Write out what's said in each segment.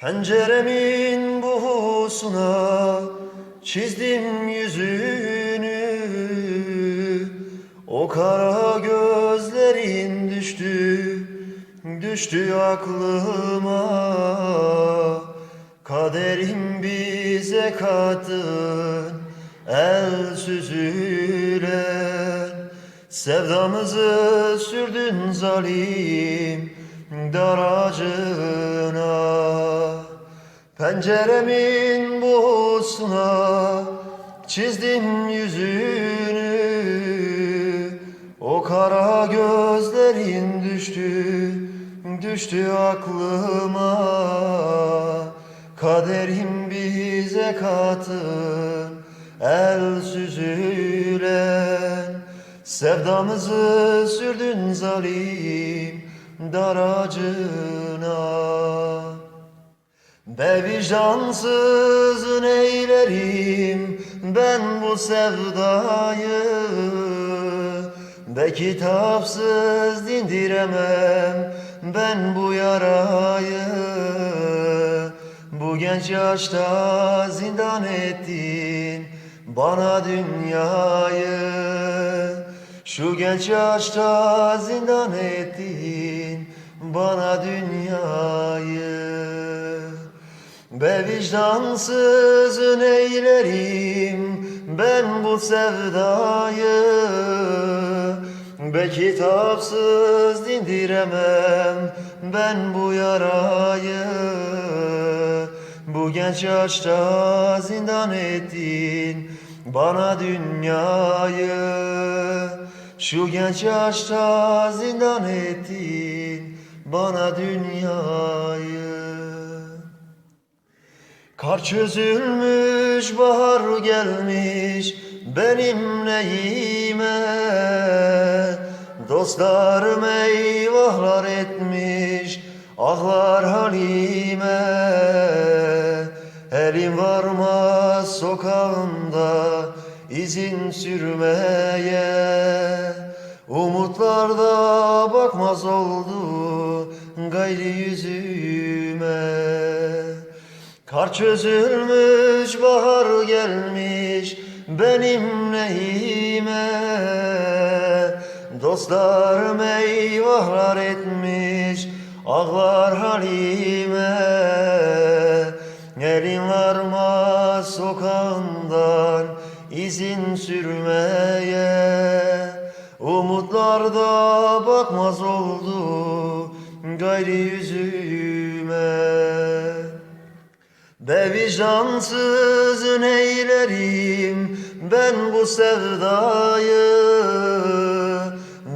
Penceremin buhusuna çizdim yüzünü. O kara gözlerin düştü, düştü aklıma. Kaderim bize kattın el süzülen Sevdamızı sürdün zalim daracına Penceremin buhusuna çizdim yüzünü. O kara gözlerin düştü, düştü aklıma. Kaderim bize katın el süzülen Sevdamızı sürdün zalim daracına Be vicdansız neylerim ben bu sevdayı? Be kitapsız dindiremem ben bu yarayı. Bu genç yaşta zindan ettin bana dünyayı. Şu genç yaşta zindan ettin bana dünyayı Be vicdansız neylerim ben bu sevdayı? Be kitapsız dindiremem ben bu yarayı? Bu genç yaşta zindan ettin bana dünyayı. Şu genç yaşta zindan ettin bana dünyayı Kar çözülmüş bahar gelmiş benim neyime? Dostlarım eyvahlar etmiş ahlar halime. Elim varmaz sokağında izin sürmeye. Umutlarda bakmaz oldu gayri yüzüme Kar çözülmüş bahar gelmiş benim neyime? Dostlarım eyvahlar etmiş ağlar halime. Elin varmaz sokağından izin sürmeye. Umutlarda bakmaz oldu gayri yüzüme Be vicdansız neylerim ben bu sevdayı?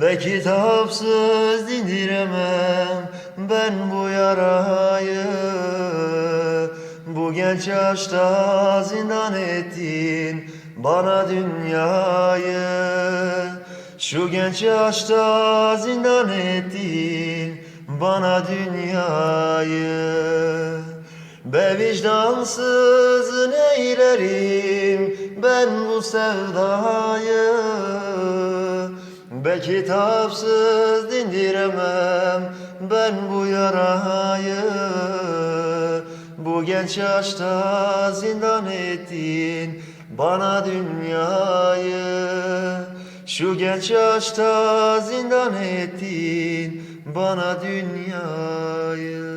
Be kitapsız dindiremem ben bu yarayı. Bu genç yaşta zindan ettin bana dünyayı. Şu genç yaşta zindan ettin bana dünyayı Be vicdansız neylerim ben bu sevdayı? Be kitapsız dindiremem ben bu yarayı. Bu genç yaşta zindan ettin bana dünyayı. Şu genç yaşta zindan ettin bana dünyayı